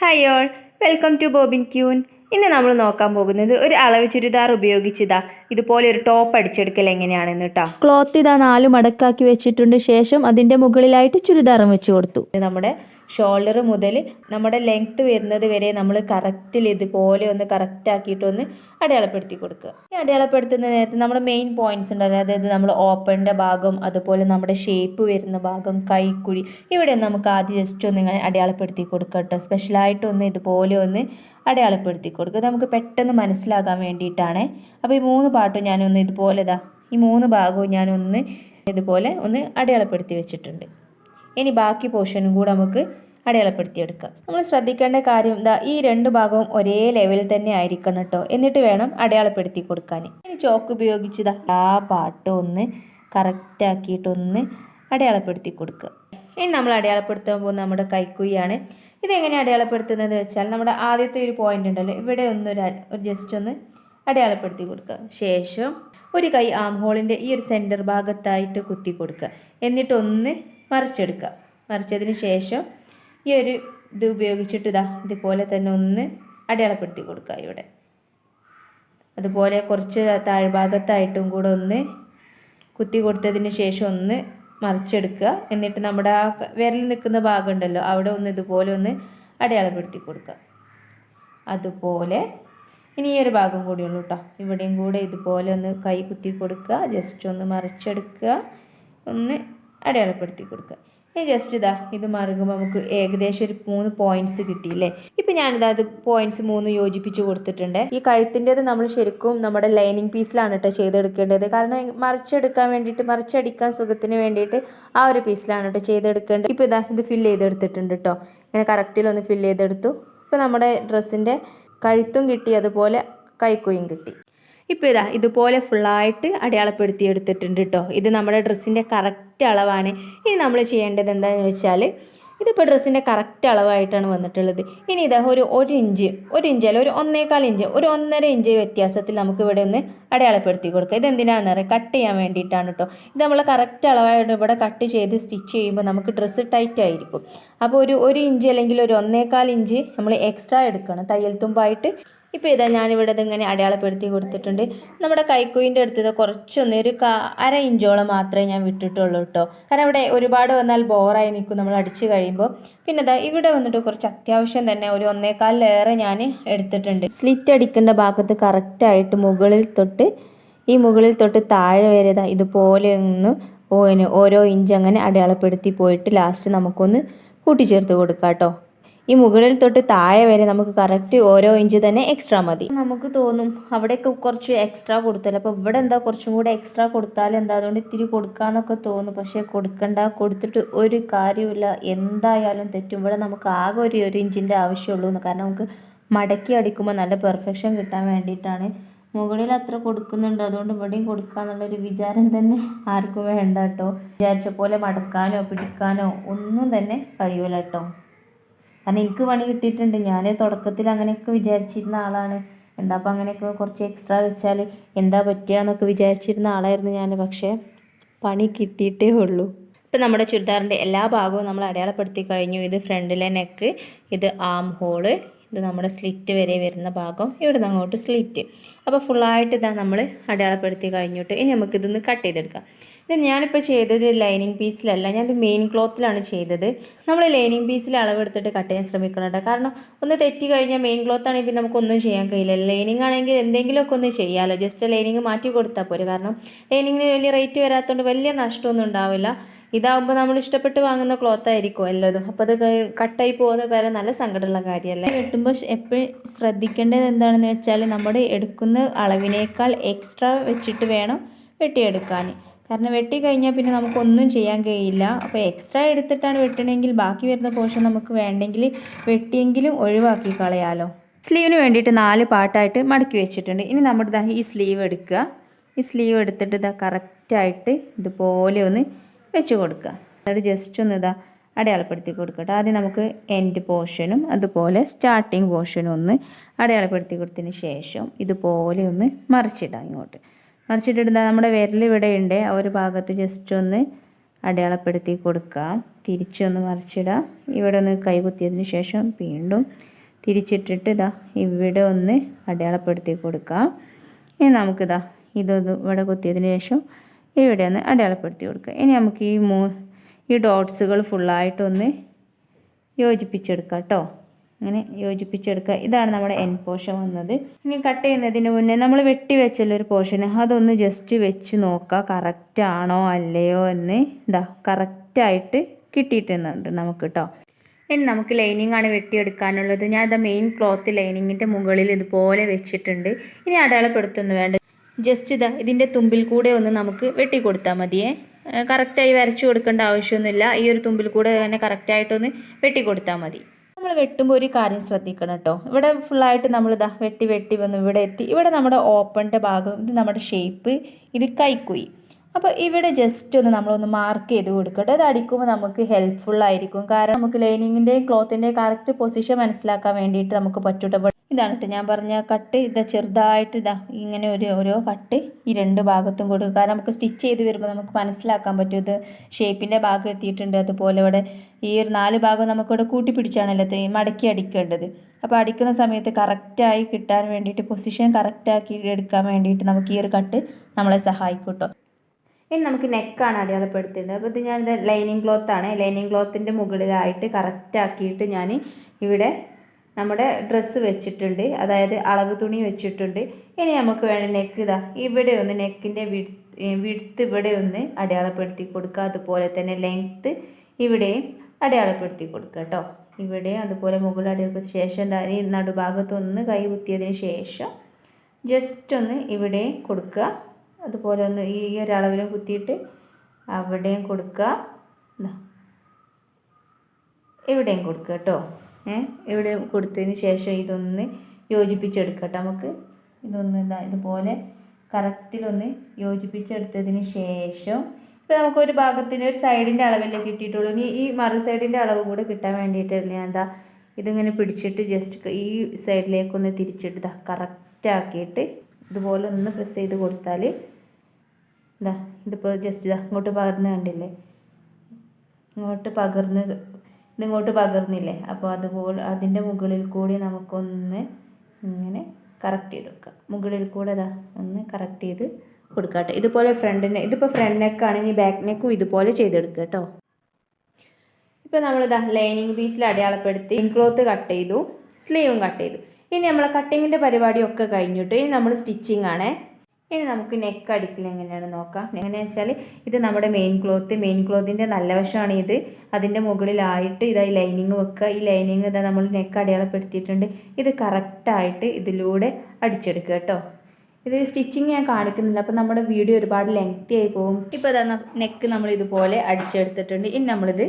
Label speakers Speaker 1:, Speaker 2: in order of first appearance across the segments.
Speaker 1: Hi all welcome to bobbin queen ഇന്ന് നമ്മൾ നോക്കാൻ പോകുന്നത് ഒരു അളവ് ചുരിദാർ ഉപയോഗിച്ചിതാ. ഇതുപോലെ ഒരു ടോപ്പ് അടിച്ചെടുക്കൽ എങ്ങനെയാണെന്ന് കേട്ടോ
Speaker 2: ക്ലോത്ത് ഇതാ നാല് മടക്കാക്കി വെച്ചിട്ടുണ്ട്. ശേഷം അതിന്റെ മുകളിലായിട്ട് ചുരിദാറും വെച്ച് കൊടുത്തു.
Speaker 1: നമ്മുടെ ഷോൾഡർ മുതൽ നമ്മുടെ ലെങ്ത്ത് വരുന്നത് വരെ നമ്മൾ കറക്റ്റിൽ ഇതുപോലെ ഒന്ന് കറക്റ്റ് ആക്കിയിട്ട് ഒന്ന് അടയാളപ്പെടുത്തി കൊടുക്കുക. ഈ അടയാളപ്പെടുത്തുന്ന നേരത്ത് നമ്മുടെ മെയിൻ പോയിന്റ്സ് ഉണ്ടല്ലോ അതായത് നമ്മൾ ഓപ്പണിന്റെ ഭാഗം അതുപോലെ നമ്മുടെ ഷേപ്പ് വരുന്ന ഭാഗം കൈക്കുഴി ഇവിടെ നമുക്ക് ആദ്യം ജസ്റ്റ് ഒന്ന് ഇങ്ങനെ അടയാളപ്പെടുത്തി കൊടുക്കുക കേട്ടോ. സ്പെഷ്യലായിട്ടൊന്ന് ഇതുപോലെ ഒന്ന് അടയാളപ്പെടുത്തി കൊടുക്കുക. നമുക്ക് പെട്ടെന്ന് മനസ്സിലാകാൻ വേണ്ടിയിട്ടാണ്. അപ്പോൾ ഈ മൂന്ന് പാട്ടും ഞാനൊന്ന് ഇതുപോലെ ഇതാ ഈ മൂന്ന് ഭാഗവും ഞാനൊന്ന് ഇതുപോലെ ഒന്ന് അടയാളപ്പെടുത്തി വെച്ചിട്ടുണ്ട്. ഇനി ബാക്കി പോർഷനും കൂടെ നമുക്ക് അടയാളപ്പെടുത്തിയെടുക്കാം. നമ്മൾ ശ്രദ്ധിക്കേണ്ട കാര്യം എന്താ ഈ രണ്ട് ഭാഗവും ഒരേ ലെവലിൽ തന്നെ ആയിരിക്കണം കേട്ടോ എന്നിട്ട് വേണം അടയാളപ്പെടുത്തി കൊടുക്കാൻ ഇനി ചോക്ക് ഉപയോഗിച്ചതാ ആ പാട്ട് ഒന്ന് കറക്റ്റാക്കിയിട്ടൊന്ന് അടയാളപ്പെടുത്തി കൊടുക്കുക. ഇനി നമ്മൾ അടയാളപ്പെടുത്താൻ പോകുന്ന നമ്മുടെ കൈക്കുയാണ് ഇതെങ്ങനെ അടയാളപ്പെടുത്തുന്നത് വെച്ചാൽ നമ്മുടെ ആദ്യത്തെ ഒരു പോയിന്റ് ഉണ്ടല്ലോ. ഇവിടെ ഒന്നൊരു ജസ്റ്റ് ഒന്ന് അടയാളപ്പെടുത്തി കൊടുക്കുക. ശേഷം ഒരു കൈ ആം ഹോളിന്റെ ഈ ഒരു സെന്റർ ഭാഗത്തായിട്ട് കുത്തി കൊടുക്കുക. എന്നിട്ടൊന്ന് മറിച്ചെടുക്കുക. മറിച്ചതിന് ശേഷം ഈ ഒരു ഇത് ഉപയോഗിച്ചിട്ട് ഇതാ ഇതുപോലെ തന്നെ ഒന്ന് അടയാളപ്പെടുത്തി കൊടുക്കുക ഇവിടെ. അതുപോലെ കുറച്ച് താഴ്ഭാഗത്തായിട്ടും കൂടെ ഒന്ന് കുത്തി കൊടുത്തതിന് ശേഷം ഒന്ന് മറിച്ചെടുക്കുക. എന്നിട്ട് നമ്മുടെ ആ വിരൽ നിൽക്കുന്ന ഭാഗം ഉണ്ടല്ലോ അവിടെ ഒന്ന് ഇതുപോലെ ഒന്ന് അടയാളപ്പെടുത്തി കൊടുക്കുക. അതുപോലെ ഇനി ഈ ഒരു ഭാഗം കൂടിയുള്ളൂ കേട്ടോ ഇവിടെയും കൂടെ ഇതുപോലെ ഒന്ന് കൈ കുത്തി കൊടുക്കുക. ജസ്റ്റ് ഒന്ന് മറിച്ചെടുക്കുക. ഒന്ന് അടയാളപ്പെടുത്തി കൊടുക്കുക. ഇനി ജസ്റ്റ് ഇതാ ഇത് മറുകുമ്പോൾ നമുക്ക് ഏകദേശം ഒരു മൂന്ന് പോയിന്റ്സ് കിട്ടി കിട്ടിയില്ലേ? ഇപ്പം ഞാനിതാ അത് പോയിന്റ്സ് മൂന്ന് യോജിപ്പിച്ച് കൊടുത്തിട്ടുണ്ട്. ഈ കഴുത്തിന്റെത് നമ്മൾ ശരിക്കും നമ്മുടെ ലൈനിങ് പീസിലാണ് കേട്ടോ ചെയ്തെടുക്കേണ്ടത്. കാരണം മറിച്ചെടുക്കാൻ വേണ്ടിയിട്ട് മറിച്ചടിക്കാൻ സുഖത്തിന് വേണ്ടിയിട്ട് ആ ഒരു പീസിലാണ് കേട്ടോ ചെയ്തെടുക്കേണ്ടത്. ഇപ്പോൾ ഇതാ ഇത് ഫില്ല് ചെയ്തെടുത്തിട്ടുണ്ട് കേട്ടോ ഇങ്ങനെ കറക്റ്റിലൊന്ന് ഫില്ല് ചെയ്തെടുത്തു. ഇപ്പോൾ നമ്മുടെ ഡ്രസ്സിന്റെ കഴുത്തും കിട്ടി അതുപോലെ കൈക്കുയും കിട്ടി. ഇപ്പോൾ ഇതാ ഇതുപോലെ ഫുള്ളായിട്ട് അടയാളപ്പെടുത്തി എടുത്തിട്ടുണ്ട് കേട്ടോ ഇത് നമ്മുടെ ഡ്രസ്സിന്റെ കറക്റ്റ് അളവാണ്. ഇനി നമ്മൾ ചെയ്യേണ്ടത് എന്താണെന്ന് വെച്ചാൽ ഇതിപ്പോൾ ഡ്രസ്സിന്റെ കറക്റ്റ് അളവായിട്ടാണ് വന്നിട്ടുള്ളത്. ഇനി ഇതാ ഒരു ഒരു ഇഞ്ച് ഒരു ഇഞ്ച് അല്ല ഒരു ഒന്നേകാൽ ഇഞ്ച് ഒരു ഒന്നര ഇഞ്ച് വ്യത്യാസത്തിൽ നമുക്ക് ഇവിടെ ഒന്ന് അടയാളപ്പെടുത്തി കൊടുക്കുക ഇതെന്തിനാണെന്ന് അറിയാം? കട്ട് ചെയ്യാൻ വേണ്ടിയിട്ടാണ് കേട്ടോ ഇത് നമ്മൾ കറക്റ്റ് അളവായിട്ട് ഇവിടെ കട്ട് ചെയ്ത് സ്റ്റിച്ച് ചെയ്യുമ്പോൾ നമുക്ക് ഡ്രസ്സ് ടൈറ്റ് ആയിരിക്കും. അപ്പോൾ ഒരു ഒരു ഇഞ്ച് അല്ലെങ്കിൽ ഒരു ഒന്നേകാൽ ഇഞ്ച് നമ്മൾ എക്സ്ട്രാ എടുക്കണം. തയ്യൽ തുമ്പായിട്ട് ഇപ്പോൾ ഇതാ ഞാനിവിടെ ഇതിങ്ങനെ അടയാളപ്പെടുത്തി കൊടുത്തിട്ടുണ്ട്. നമ്മുടെ കൈക്കുയിന്റെ അടുത്ത് കുറച്ചൊന്ന് ഒരു അര ഇഞ്ചോളം മാത്രമേ ഞാൻ വിട്ടിട്ടുള്ളൂ കേട്ടോ കാരണം ഇവിടെ ഒരുപാട് വന്നാൽ ബോറായി നിൽക്കും നമ്മൾ അടിച്ച് കഴിയുമ്പോൾ. പിന്നെ ഇതാ ഇവിടെ വന്നിട്ട് കുറച്ച് അത്യാവശ്യം തന്നെ ഒരു ഒന്നേക്കാലിലേറെ ഞാൻ എടുത്തിട്ടുണ്ട്.
Speaker 2: സ്ലിറ്റ് അടിക്കേണ്ട ഭാഗത്ത് കറക്റ്റായിട്ട് മുകളിൽ തൊട്ട് ഈ മുകളിൽ തൊട്ട് താഴെ വരെ ഇതാ ഇതുപോലെ ഒന്ന് ഓരോ ഇഞ്ച് അങ്ങനെ അടയാളപ്പെടുത്തി പോയിട്ട് ലാസ്റ്റ് നമുക്കൊന്ന് കൂട്ടിച്ചേർത്ത് കൊടുക്കാം കേട്ടോ ഈ മുകളിൽ തൊട്ട് താഴെ വരെ നമുക്ക് കറക്റ്റ് ഓരോ ഇഞ്ച് തന്നെ എക്സ്ട്രാ മതി.
Speaker 1: നമുക്ക് തോന്നും അവിടെയൊക്കെ കുറച്ച് എക്സ്ട്രാ കൊടുത്തല്ലോ അപ്പോൾ ഇവിടെ എന്താ കുറച്ചും കൂടെ എക്സ്ട്രാ കൊടുത്താൽ എന്താ? അതുകൊണ്ട് ഇത്തിരി കൊടുക്കാന്നൊക്കെ തോന്നും. പക്ഷേ കൊടുക്കണ്ട കൊടുത്തിട്ട് ഒരു കാര്യമില്ല എന്തായാലും തെറ്റും. ഇവിടെ നമുക്ക് ആകെ ഒരു ഒരു ഇഞ്ചിന്റെ ആവശ്യമുള്ളൂ കാരണം നമുക്ക് മടക്കി അടിക്കുമ്പോൾ നല്ല പെർഫെക്ഷൻ കിട്ടാൻ വേണ്ടിയിട്ടാണ്. മുകളിൽ അത്ര കൊടുക്കുന്നുണ്ട്. അതുകൊണ്ട് ഇവിടെയും കൊടുക്കാന്നുള്ളൊരു വിചാരം തന്നെ ആർക്കും വേണ്ട കേട്ടോ. വിചാരിച്ച പോലെ മടക്കാനോ പിടിക്കാനോ ഒന്നും തന്നെ കഴിയൂല കേട്ടോ. കാരണം എനിക്ക് പണി കിട്ടിയിട്ടുണ്ട്. ഞാൻ തുടക്കത്തിൽ അങ്ങനെയൊക്കെ വിചാരിച്ചിരുന്ന ആളാണ്. എന്താ അപ്പം അങ്ങനെയൊക്കെ കുറച്ച് എക്സ്ട്രാ വെച്ചാൽ എന്താ പറ്റുക എന്നൊക്കെ വിചാരിച്ചിരുന്ന ആളായിരുന്നു ഞാൻ പക്ഷേ പണി കിട്ടിയിട്ടേ ഉള്ളൂ. ഇപ്പം നമ്മുടെ ചുരിദാറിന്റെ എല്ലാ ഭാഗവും നമ്മൾ അടയാളപ്പെടുത്തി കഴിഞ്ഞു. ഇത് ഫ്രണ്ടിലെ നെക്ക് ഇത് ആം ഹോൾ ഇത് നമ്മുടെ സ്ലിറ്റ് വരെ വരുന്ന ഭാഗം ഇവിടെ നിന്ന് അങ്ങോട്ട് സ്ലിറ്റ് അപ്പോൾ ഫുള്ളായിട്ട് ഇതാ നമ്മൾ അടയാളപ്പെടുത്തി കഴിഞ്ഞിട്ട് ഇനി നമുക്കിതൊന്ന് കട്ട് ചെയ്തെടുക്കാം. ഇത് ഞാനിപ്പോൾ ചെയ്തത് ലൈനിങ് പീസിലല്ല ഞാൻ മെയിൻ ക്ലോത്തിലാണ് ചെയ്തത്. നമ്മൾ ലൈനിങ് പീസിൽ അളവെടുത്തിട്ട് കട്ട് ചെയ്യാൻ ശ്രമിക്കണം കാരണം ഒന്ന് തെറ്റി കഴിഞ്ഞാൽ മെയിൻ ക്ലോത്ത് ആണെങ്കിൽ പിന്നെ നമുക്കൊന്നും ചെയ്യാൻ കഴിയില്ല. ലൈനിങ് ആണെങ്കിൽ എന്തെങ്കിലുമൊക്കെ ഒന്ന് ചെയ്യാമല്ലോ ജസ്റ്റ് ലൈനിങ് മാറ്റി കൊടുത്താൽ പോരെ. കാരണം ലൈനിങ്ങിന് വലിയ റേറ്റ് വരാത്തതുകൊണ്ട് വലിയ നഷ്ടമൊന്നും ഉണ്ടാവില്ല. ഇതാവുമ്പോൾ നമ്മൾ ഇഷ്ടപ്പെട്ട് വാങ്ങുന്ന ക്ലോത്ത് ആയിരിക്കും എല്ലാതും. അപ്പോൾ അത് കട്ടായി പോകുന്ന പേരെ നല്ല സങ്കടമുള്ള കാര്യമല്ലേ കെട്ടുമ്പോൾ എപ്പോഴും ശ്രദ്ധിക്കേണ്ടത് എന്താണെന്ന് വെച്ചാൽ നമ്മൾ എടുക്കുന്ന അളവിനേക്കാൾ എക്സ്ട്രാ വെച്ചിട്ട് വേണം വെട്ടിയെടുക്കാൻ കാരണം വെട്ടി കഴിഞ്ഞാൽ പിന്നെ നമുക്കൊന്നും ചെയ്യാൻ കഴിയില്ല. അപ്പോൾ എക്സ്ട്രാ എടുത്തിട്ടാണ് വെട്ടണമെങ്കിൽ ബാക്കി വരുന്ന പോർഷൻ നമുക്ക് വേണ്ടെങ്കിൽ വെട്ടിയെങ്കിലും ഒഴിവാക്കി കളയാലോ. സ്ലീവിന് വേണ്ടിയിട്ട് നാല് പാട്ടായിട്ട് മടക്കി വെച്ചിട്ടുണ്ട്. ഇനി നമ്മുടെ ഈ സ്ലീവ് എടുക്കുക. ഈ സ്ലീവ് എടുത്തിട്ട് ഇതാ കറക്റ്റായിട്ട് ഇതുപോലെ ഒന്ന് വെച്ച് കൊടുക്കുക. എന്നിട്ട് ജസ്റ്റ് ഒന്ന് ഇതാ അടയാളപ്പെടുത്തി കൊടുക്കട്ടെ ആദ്യം നമുക്ക് എൻഡ് പോർഷനും അതുപോലെ സ്റ്റാർട്ടിങ് പോർഷനും ഒന്ന് അടയാളപ്പെടുത്തി കൊടുത്തതിന് ശേഷം ഇതുപോലെ ഒന്ന് മറിച്ചിടാം ഇങ്ങോട്ട്. മറിച്ചിട്ടിട്ട് ദാ നമ്മുടെ വിരൽ ഇവിടെ ഉണ്ട് ആ ഒരു ഭാഗത്ത് ജസ്റ്റ് ഒന്ന്
Speaker 2: അടയാളപ്പെടുത്തി കൊടുക്കാം തിരിച്ചൊന്ന് മറിച്ചിടാം ഇവിടെ ഒന്ന് കൈകുത്തിയതിന് ശേഷം വീണ്ടും തിരിച്ചിട്ടിട്ട് ഇതാ ഇവിടെ ഒന്ന് അടയാളപ്പെടുത്തി കൊടുക്കാം ഇനി നമുക്കിതാ ഇതൊന്ന് ഇവിടെ കുത്തിയതിന് ശേഷം ഇവിടെ ഒന്ന് അടയാളപ്പെടുത്തി കൊടുക്കുക. ഇനി നമുക്ക് ഈ മൂ ഈ ഡോട്ട്സുകൾ ഫുള്ളായിട്ടൊന്ന് യോജിപ്പിച്ചെടുക്കാം കേട്ടോ. അങ്ങനെ യോജിപ്പിച്ചെടുക്കുക. ഇതാണ് നമ്മുടെ എൻ പോർഷൻ വന്നത്. ഇനി കട്ട് ചെയ്യുന്നതിന് മുന്നേ നമ്മൾ വെട്ടി വെച്ചല്ലോ ഒരു പോർഷൻ അതൊന്ന് ജസ്റ്റ് വെച്ച് നോക്കുക. കറക്റ്റ് ആണോ അല്ലയോ എന്ന് ഇതാ കറക്റ്റായിട്ട് കിട്ടിയിട്ടുണ്ട് നമുക്ക് കേട്ടോ ഇനി നമുക്ക് ലൈനിങ് ആണ് വെട്ടിയെടുക്കാനുള്ളത്. ഞാൻ ഇതാ മെയിൻ ക്ലോത്ത് ലൈനിങ്ങിന്റെ മുകളിൽ ഇതുപോലെ വെച്ചിട്ടുണ്ട്. ഇനി അടയാളപ്പെടുത്തൊന്നും വേണ്ട. ജസ്റ്റ് ഇതാ ഇതിന്റെ തുമ്പിൽ കൂടെ ഒന്ന് നമുക്ക് വെട്ടി കൊടുത്താൽ മതിയേ. കറക്റ്റായി വരച്ചു കൊടുക്കേണ്ട ആവശ്യമൊന്നുമില്ല. ഈ ഒരു തുമ്പിൽ കൂടെ തന്നെ കറക്റ്റായിട്ടൊന്ന് വെട്ടി കൊടുത്താൽ മതി. നമ്മൾ വെട്ടുമ്പോൾ ഒരു കാര്യം ശ്രദ്ധിക്കണം കേട്ടോ. ഇവിടെ ഫുള്ളായിട്ട് നമ്മൾ ഇതാ വെട്ടി വെട്ടി വന്ന്. ഇവിടെ എത്തി. ഇവിടെ നമ്മുടെ ഓപ്പണിന്റെ ഭാഗം ഇത് നമ്മുടെ ഷേപ്പ് ഇത് കൈക്കുയി. അപ്പോൾ ഇവിടെ ജസ്റ്റ് ഒന്ന് നമ്മളൊന്ന് മാർക്ക് ചെയ്ത് കൊടുക്കട്ടെ. അത് അടിക്കുമ്പോൾ നമുക്ക് ഹെൽപ്ഫുൾ ആയിരിക്കും. കാരണം നമുക്ക് ലൈനിങ്ങിന്റെയും ക്ലോത്തിന്റെയും കറക്റ്റ് പൊസിഷൻ മനസ്സിലാക്കാൻ വേണ്ടിയിട്ട് നമുക്ക് പറ്റൂട്ടോ ഇതാണ് കേട്ടോ. ഞാൻ പറഞ്ഞ കട്ട് ഇതാ ചെറുതായിട്ട് ഇതാ ഇങ്ങനെ ഒരു ഓരോ കട്ട് ഈ രണ്ട് ഭാഗത്തും കൊടുക്കുക. കാരണം നമുക്ക് സ്റ്റിച്ച് ചെയ്ത് വരുമ്പോൾ നമുക്ക് മനസ്സിലാക്കാൻ പറ്റും ഇത് ഷേപ്പിന്റെ ഭാഗം എത്തിയിട്ടുണ്ട്. അതുപോലെ ഇവിടെ ഈ ഒരു നാല് ഭാഗം നമുക്കിവിടെ കൂട്ടി പിടിച്ചാണല്ലോ മടക്കി അടിക്കേണ്ടത്. അപ്പോൾ അടിക്കുന്ന സമയത്ത് കറക്റ്റായി കിട്ടാൻ വേണ്ടിയിട്ട് പൊസിഷൻ കറക്റ്റാക്കി എടുക്കാൻ വേണ്ടിയിട്ട് നമുക്ക് ഈ ഒരു കട്ട് നമ്മളെ സഹായിക്കും കേട്ടോ. ഇനി നമുക്ക് നെക്കാണ് അടയാളപ്പെടുത്തേണ്ടത്. അപ്പോൾ ഇത് ഞാനിത് ലൈനിങ് ക്ലോത്താണ്. ലൈനിങ് ക്ലോത്തിന്റെ മുകളിലായിട്ട് കറക്റ്റാക്കിയിട്ട് ഞാൻ ഇവിടെ നമ്മുടെ ഡ്രസ്സ് വെച്ചിട്ടുണ്ട് അതായത് അളവ് തുണി വെച്ചിട്ടുണ്ട്. ഇനി നമുക്ക് വേണ്ട നെക്ക് ഇതാ ഇവിടെ ഒന്ന് നെക്കിന്റെ വിടുത്ത് ഇവിടെ ഒന്ന് അടയാളപ്പെടുത്തി കൊടുക്കുക. അതുപോലെ തന്നെ ലെങ്ത്ത് ഇവിടെയും അടയാളപ്പെടുത്തി കൊടുക്കുക കേട്ടോ ഇവിടെ അതുപോലെ മുകളിൽ അടയാളപ്പെടുത്തിയ ശേഷം എന്താ ഈ നടുഭാഗത്തൊന്ന് കൈ കുത്തിയതിന് ശേഷം ജസ്റ്റ് ഒന്ന് ഇവിടെയും കൊടുക്കുക. അതുപോലെ ഒന്ന് ഈ ഒരളവിലും കുത്തിയിട്ട് അവിടെയും കൊടുക്കുക. ഇവിടെയും കൊടുക്കുക കേട്ടോ ഇവിടെ കൊടുത്തതിന് ശേഷം ഇതൊന്ന് യോജിപ്പിച്ചെടുക്കട്ടെ. നമുക്ക് ഇതൊന്ന് ഇതാ ഇതുപോലെ കറക്റ്റിലൊന്ന് യോജിപ്പിച്ചെടുത്തതിന് ശേഷം ഇപ്പോൾ നമുക്കൊരു ഭാഗത്തിന് ഒരു സൈഡിന്റെ അളവല്ലേ കിട്ടിയിട്ടുള്ളൂ. ഇനി ഈ മറു സൈഡിന്റെ അളവ് കൂടെ കിട്ടാൻ വേണ്ടിയിട്ടല്ലേ ഞാൻ എന്താ ഇതിങ്ങനെ പിടിച്ചിട്ട് ജസ്റ്റ് ഈ സൈഡിലേക്കൊന്ന് തിരിച്ചിട്ട് ഇതാ കറക്റ്റാക്കിയിട്ട് ഇതുപോലെ ഒന്ന് പ്രസ് ചെയ്ത് കൊടുത്താൽ ഇതാ ഇതിപ്പോൾ ജസ്റ്റ് ഇതാ ഇങ്ങോട്ട് പകർന്ന് കണ്ടില്ലേ? ഇങ്ങോട്ട് പകർന്ന് ഇതിങ്ങോട്ട് പകർന്നില്ലേ? അപ്പോൾ അതുപോലെ അതിന്റെ മുകളിൽ കൂടി നമുക്കൊന്ന് ഇങ്ങനെ കറക്റ്റ് ചെയ്ത് കൊടുക്കാം മുകളിൽ കൂടെ അതാ ഒന്ന് കറക്റ്റ് ചെയ്ത് കൊടുക്കട്ടെ. ഇതുപോലെ ഫ്രണ്ടിനെ ഇതിപ്പോൾ ഫ്രണ്ട് നെക്കാണ് ഇനി ബാക്ക് നെക്കും ഇതുപോലെ ചെയ്തെടുക്കുക കേട്ടോ. ഇപ്പോൾ നമ്മളിതാ ലൈനിങ് പീസിൽ അടയാളപ്പെടുത്തി ക്ലോത്ത് കട്ട് ചെയ്തു സ്ലീവും കട്ട് ചെയ്തു. ഇനി നമ്മളെ കട്ടിങ്ങിന്റെ പരിപാടിയൊക്കെ കഴിഞ്ഞിട്ട് ഇനി നമ്മൾ സ്റ്റിച്ചിങ് ആണേ ഇനി നമുക്ക് നെക്ക് അടിക്കൽ എങ്ങനെയാണ് നോക്കാം. എങ്ങനെയാണെന്ന് വെച്ചാൽ ഇത് നമ്മുടെ മെയിൻ ക്ലോത്ത് മെയിൻ ക്ലോത്തിന്റെ നല്ല വശമാണ് ഇത്. അതിന്റെ മുകളിലായിട്ട് ഇതാ ഈ ലൈനിങ് വെക്കുക ഈ ലൈനിങ് ഇതാ നമ്മൾ നെക്ക് അടയാളപ്പെടുത്തിയിട്ടുണ്ട്. ഇത് കറക്റ്റായിട്ട് ഇതിലൂടെ അടിച്ചെടുക്കുക കേട്ടോ. ഇത് സ്റ്റിച്ചിങ് ഞാൻ കാണിക്കുന്നില്ല. അപ്പോൾ നമ്മുടെ വീഡിയോ ഒരുപാട് ലെങ്തി ആയി പോകും. ഇപ്പോൾ ഇതാ നെക്ക് നമ്മൾ ഇതുപോലെ അടിച്ചെടുത്തിട്ടുണ്ട്. ഇനി നമ്മളിത്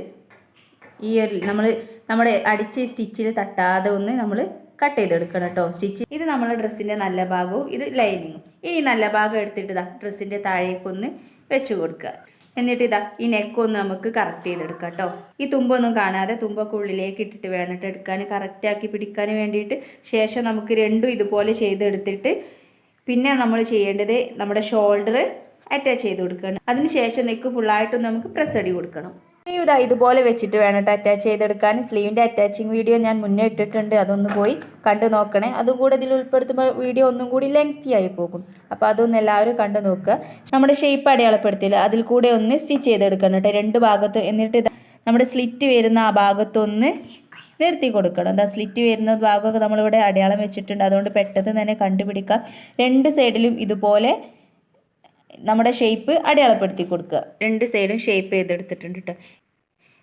Speaker 2: ഈ ഒരു നമ്മൾ നമ്മുടെ അടിച്ച് സ്റ്റിച്ചിൽ തട്ടാതെ ഒന്ന് നമ്മൾ കട്ട് ചെയ്തെടുക്കണം കേട്ടോ. സ്റ്റിച്ച് ഇത് നമ്മുടെ ഡ്രസ്സിന്റെ നല്ല ഭാഗവും ഇത് ലൈനിങ്ങും ഇനി നല്ല ഭാഗം എടുത്തിട്ട് ഇതാ ഡ്രസ്സിന്റെ താഴേക്കൊന്ന് വെച്ച് കൊടുക്കുക. എന്നിട്ട് ഇതാ ഈ നെക്കൊന്ന് നമുക്ക് കറക്റ്റ് ചെയ്തെടുക്കാം കേട്ടോ ഈ തുമ്പൊന്നും കാണാതെ തുമ്പൊക്കെ ഉള്ളിലേക്ക് ഇട്ടിട്ട് വേണിട്ട് എടുക്കാൻ. കറക്റ്റാക്കി പിടിക്കാൻ വേണ്ടിയിട്ട് ശേഷം നമുക്ക് രണ്ടും ഇതുപോലെ ചെയ്തെടുത്തിട്ട് പിന്നെ നമ്മൾ ചെയ്യേണ്ടത് നമ്മുടെ ഷോൾഡർ അറ്റാച്ച് ചെയ്ത് കൊടുക്കണം. അതിനുശേഷം നെക്ക് ഫുള്ളായിട്ടൊന്ന് നമുക്ക് പ്രസ് അടി കൊടുക്കണം. സ്ലീവ് ഇതാ ഇതുപോലെ വെച്ചിട്ട് വേണം കേട്ടോ അറ്റാച്ച് ചെയ്തെടുക്കാൻ. സ്ലീവിന്റെ അറ്റാച്ചിങ് വീഡിയോ ഞാൻ മുന്നേ ഇട്ടിട്ടുണ്ട്. അതൊന്ന് പോയി കണ്ടു നോക്കണേ. അതുകൂടെ ഇതിൽ ഉൾപ്പെടുത്തുമ്പോൾ വീഡിയോ ഒന്നും കൂടി ലെങ്തി ആയി പോകും. അപ്പോൾ അതൊന്ന് എല്ലാവരും കണ്ടു നോക്കുക. നമ്മുടെ ഷേപ്പ് അടയാളപ്പെടുത്തിയില്ല അതിൽ കൂടെ ഒന്ന് സ്റ്റിച്ച് ചെയ്തെടുക്കണം കേട്ടോ. രണ്ട് ഭാഗത്ത് എന്നിട്ട് നമ്മുടെ സ്ലിറ്റ് വരുന്ന ആ ഭാഗത്തൊന്ന് നിർത്തി കൊടുക്കണം. എന്താ സ്ലിറ്റ് വരുന്ന ഭാഗമൊക്കെ നമ്മളിവിടെ അടയാളം വെച്ചിട്ടുണ്ട്. അതുകൊണ്ട് പെട്ടെന്ന് തന്നെ കണ്ടുപിടിക്കാം. രണ്ട് സൈഡിലും ഇതുപോലെ നമ്മുടെ ഷേപ്പ് അടയാളപ്പെടുത്തി കൊടുക്കുക. രണ്ട് സൈഡും ഷേപ്പ് ചെയ്തെടുത്തിട്ടുണ്ട് കേട്ടോ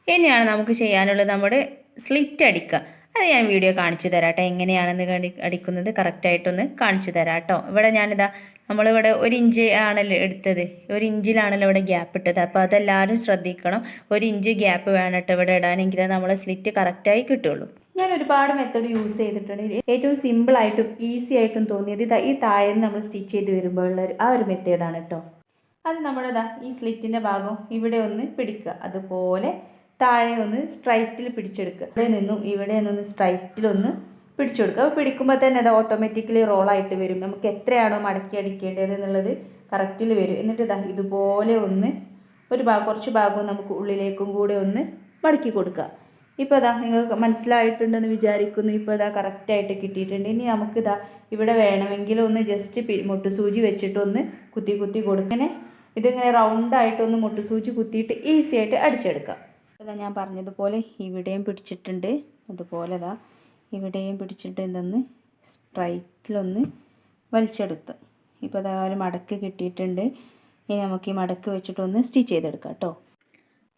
Speaker 2: ഇനിയാണ് നമുക്ക് ചെയ്യാനുള്ളത് നമ്മുടെ സ്ലിറ്റ് അടിക്കുക. അത് ഞാൻ വീഡിയോ കാണിച്ചു തരാം കേട്ടോ എങ്ങനെയാണെന്ന് കണ്ടി അടിക്കുന്നത് കറക്റ്റായിട്ടൊന്ന് കാണിച്ചു തരാം കേട്ടോ ഇവിടെ ഞാനിതാ നമ്മളിവിടെ ഒരു ഇഞ്ച് ആണല്ലോ എടുത്തത്. ഒരു ഇഞ്ചിലാണല്ലോ ഇവിടെ ഗ്യാപ്പ് ഇട്ടത്. അപ്പോൾ അതെല്ലാവരും ശ്രദ്ധിക്കണം. ഒരു ഇഞ്ച് ഗ്യാപ്പ് വേണം കേട്ടോ ഇവിടെ ഇടാനെങ്കിൽ നമ്മളെ സ്ലിറ്റ് കറക്റ്റായി കിട്ടുള്ളൂ. ഞാൻ ഒരുപാട് മെത്തേഡ് യൂസ് ചെയ്തിട്ടുണ്ട്. ഏറ്റവും സിമ്പിളായിട്ടും ഈസി ആയിട്ടും തോന്നിയത് ഇതാ ഈ താഴെ നമ്മൾ സ്റ്റിച്ച് ചെയ്ത് വരുമ്പോഴുള്ള ആ ഒരു മെത്തേഡാണ് കേട്ടോ അത് നമ്മുടെ ഇതാ ഈ സ്ലിറ്റിന്റെ ഭാഗം ഇവിടെ ഒന്ന് പിടിക്കുക. അതുപോലെ താഴെ ഒന്ന് സ്ട്രൈറ്റിൽ പിടിച്ചെടുക്കുക. ഇവിടെ നിന്നും ഇവിടെ നിന്നൊന്ന് സ്ട്രൈറ്റിലൊന്ന് പിടിച്ചെടുക്കുക. അപ്പോൾ പിടിക്കുമ്പോൾ തന്നെ അത് ഓട്ടോമാറ്റിക്കലി റോളായിട്ട് വരും. നമുക്ക് എത്രയാണോ മടക്കി അടിക്കേണ്ടത് എന്നുള്ളത് കറക്റ്റിൽ വരും. എന്നിട്ട് ഇതാ ഇതുപോലെ ഒന്ന്
Speaker 1: ഒരു ഭാഗം കുറച്ച് ഭാഗവും നമുക്ക് ഉള്ളിലേക്കും കൂടെ ഒന്ന് മടക്കി കൊടുക്കുക. ഇപ്പോൾ ഇതാ നിങ്ങൾക്ക് മനസ്സിലായിട്ടുണ്ടെന്ന് വിചാരിക്കുന്നു. ഇപ്പോൾ ഇതാ കറക്റ്റായിട്ട് കിട്ടിയിട്ടുണ്ട്. ഇനി നമുക്കിതാ ഇവിടെ വേണമെങ്കിൽ ഒന്ന് ജസ്റ്റ് മുട്ട് സൂചി വെച്ചിട്ട് ഒന്ന് കുത്തി കുത്തി കൊടുക്കണേ ഇതിങ്ങനെ റൗണ്ടായിട്ടൊന്ന് മുട്ടുസൂചി കുത്തിയിട്ട് ഈസി ആയിട്ട് അടിച്ചെടുക്കാം. ഇതാ ഞാൻ പറഞ്ഞതുപോലെ ഇവിടെയും പിടിച്ചിട്ടുണ്ട്. അതുപോലെ ഇതാ ഇവിടെയും പിടിച്ചിട്ട് ഇതൊന്ന് സ്ട്രൈറ്റിലൊന്ന് വലിച്ചെടുത്ത്. ഇപ്പോൾ ഇതാ ഒരു മടക്ക് കിട്ടിയിട്ടുണ്ട്. ഇനി നമുക്ക് ഈ മടക്ക് വെച്ചിട്ടൊന്ന് സ്റ്റിച്ച് ചെയ്തെടുക്കാം കേട്ടോ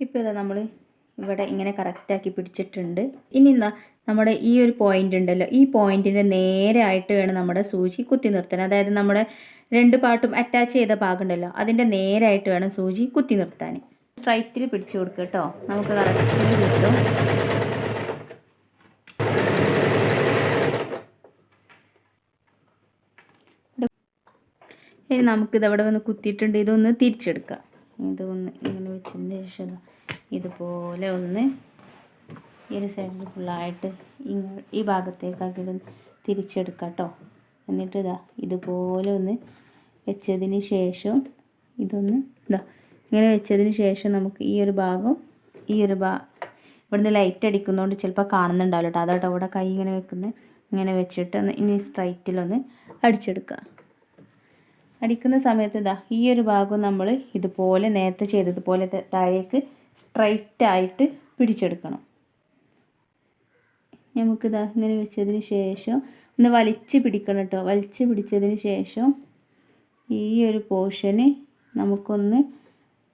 Speaker 1: ഇപ്പോൾ ഇതാ നമ്മൾ ഇവിടെ ഇങ്ങനെ കറക്റ്റാക്കി പിടിച്ചിട്ടുണ്ട്. ഇനി എന്താ നമ്മുടെ ഈ ഒരു പോയിന്റ് ഉണ്ടല്ലോ. ഈ പോയിന്റിന്റെ നേരെ ആയിട്ട് വേണം നമ്മുടെ സൂചി കുത്തി നിർത്താൻ. അതായത് നമ്മുടെ രണ്ട് പാട്ടും അറ്റാച്ച് ചെയ്ത ഭാഗം ഉണ്ടല്ലോ. അതിന്റെ നേരായിട്ട് വേണം സൂചി കുത്തി നിർത്താൻ. സ്ട്രൈറ്റിൽ പിടിച്ചു കൊടുക്കുക കേട്ടോ നമുക്ക് കറക്റ്റിൽ കിട്ടും. ഇനി നമുക്കിത് അവിടെ വന്ന് കുത്തിയിട്ടുണ്ട്. ഇതൊന്ന് തിരിച്ചെടുക്കാം. ഇതൊന്ന് ഇങ്ങനെ വെച്ചതിന് ശേഷം ഇതുപോലെ ഒന്ന് ഈ ഒരു സൈഡിൽ ഫുള്ളായിട്ട് ഈ ഭാഗത്തേക്കാക്കി തിരിച്ചെടുക്കാം കേട്ടോ എന്നിട്ട് ഇതാ ഇതുപോലെ ഒന്ന് വെച്ചതിന് ശേഷം ഇതൊന്ന് ഇതാ ഇങ്ങനെ വെച്ചതിന് ശേഷം നമുക്ക് ഈ ഒരു ഭാഗം ഈ ഒരു ഭാ ഇവിടുന്ന് ലൈറ്റ് അടിക്കുന്നതുകൊണ്ട് ചിലപ്പോൾ കാണുന്നുണ്ടാവില്ല കേട്ടോ അതാട്ടോ അവിടെ കൈ ഇങ്ങനെ വെക്കുന്നത് ഇങ്ങനെ വെച്ചിട്ട് ഇനി സ്ട്രൈറ്റിലൊന്ന് അടിച്ചെടുക്കുക അടിക്കുന്ന സമയത്ത് ഇതാ ഈ ഒരു ഭാഗം നമ്മൾ ഇതുപോലെ നേരത്തെ ചെയ്തതുപോലെ താഴേക്ക് സ്ട്രൈറ്റ് ആയിട്ട് പിടിച്ചെടുക്കണം. നമുക്കിതാ ഇങ്ങനെ വെച്ചതിന് ശേഷം ഒന്ന് വലിച്ച് പിടിക്കണം കേട്ടോ. വലിച്ച് പിടിച്ചതിന് ശേഷം ഈ ഒരു പോർഷന് നമുക്കൊന്ന്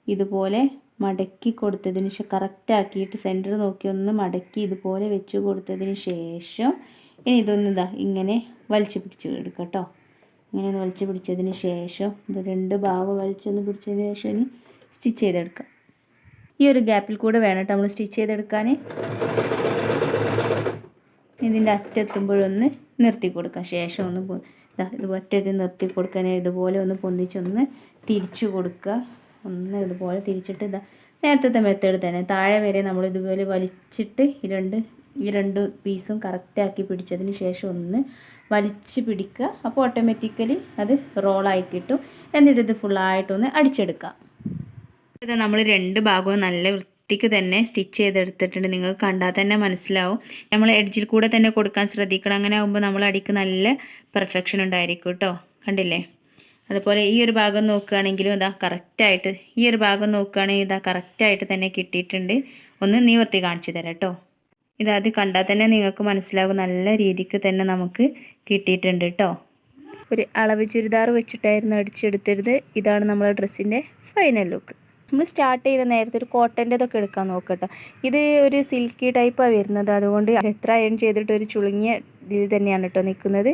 Speaker 1: ഇതുപോലെ മടക്കി കൊടുത്തതിന് ശേഷം കറക്റ്റാക്കിയിട്ട് സെന്റർ നോക്കി ഒന്ന് മടക്കി ഇതുപോലെ വെച്ച് കൊടുത്തതിന് ശേഷം ഇനി ഇതൊന്ന് ഇതാ ഇങ്ങനെ വലിച്ച് പിടിച്ച് എടുക്കുക കേട്ടോ. ഇങ്ങനെ ഒന്ന് വലിച്ച് പിടിച്ചതിന് ശേഷം ഇത് രണ്ട് ഭാഗം വലിച്ചൊന്ന് പിടിച്ചതിന് ശേഷം ഇനി സ്റ്റിച്ച് ചെയ്തെടുക്കാം. ഈ ഒരു ഗ്യാപ്പിൽ കൂടെ വേണം കേട്ടോ നമ്മൾ സ്റ്റിച്ച് ചെയ്തെടുക്കാൻ. ഇതിന്റെ അറ്റെത്തുമ്പോഴൊന്ന് നിർത്തി കൊടുക്കാം. ശേഷം ഒന്ന് ഇത് ഒറ്റത്തിൽ നിർത്തി കൊടുക്കാൻ ഇതുപോലെ ഒന്ന് പൊന്തിച്ചൊന്ന് തിരിച്ചു കൊടുക്കുക. ഒന്ന് ഇതുപോലെ തിരിച്ചിട്ട് ഇതാ നേരത്തെ മെത്തേഡ് തന്നെ. താഴെ വരെ നമ്മൾ ഇതുപോലെ വലിച്ചിട്ട് ഈ രണ്ട് ഈ രണ്ട് പീസും കറക്റ്റാക്കി പിടിച്ചതിന് ശേഷം ഒന്ന് വലിച്ച് പിടിക്കുക. അപ്പോൾ ഓട്ടോമാറ്റിക്കലി അത് റോളായി കിട്ടും. എന്നിട്ട് ഇത് ഫുള്ളായിട്ടൊന്ന് അടിച്ചെടുക്കാം. ഇത് നമ്മൾ രണ്ട് ഭാഗവും നല്ല വൃത്തിക്ക് തന്നെ സ്റ്റിച്ച് ചെയ്തെടുത്തിട്ടുണ്ട്. നിങ്ങൾക്ക് കണ്ടാൽ തന്നെ മനസ്സിലാവും. നമ്മൾ എഡ്ജിൽ കൂടെ തന്നെ കൊടുക്കാൻ ശ്രദ്ധിക്കണം. അങ്ങനെ ആകുമ്പോൾ നമ്മൾ അടിക്ക് നല്ല പെർഫെക്ഷൻ ഉണ്ടായിരിക്കും കേട്ടോ. കണ്ടില്ലേ? അതുപോലെ ഈ ഒരു ഭാഗം നോക്കുകയാണെങ്കിലും ഇതാ കറക്റ്റായിട്ട് ഈ ഒരു ഭാഗം നോക്കുകയാണെങ്കിൽ ഇതാ കറക്റ്റായിട്ട് തന്നെ കിട്ടിയിട്ടുണ്ട്. ഒന്ന് നിവർത്തി കാണിച്ചു തരാം കേട്ടോ. ഇതാത് കണ്ടാൽ തന്നെ നിങ്ങൾക്ക് മനസ്സിലാകും നല്ല രീതിക്ക് തന്നെ നമുക്ക് കിട്ടിയിട്ടുണ്ട് കേട്ടോ. ഒരു അളവ് ചുരിദാർ വെച്ചിട്ടായിരുന്നു അടിച്ചെടുത്തത് ഇതാണ് നമ്മളെ ഡ്രസ്സിന്റെ ഫൈനൽ ലുക്ക് നമ്മൾ സ്റ്റാർട്ട് ചെയ്ത നേരത്തെ ഒരു കോട്ടന്റെതൊക്കെ എടുക്കാൻ നോക്കട്ടോ. ഇത് ഒരു സിൽക്കി ടൈപ്പാണ് വരുന്നത്. അതുകൊണ്ട് എത്ര അയൺ ചെയ്തിട്ട് ഒരു ചുളുങ്ങിയ ഇതിൽ തന്നെയാണ് കേട്ടോ നിൽക്കുന്നത്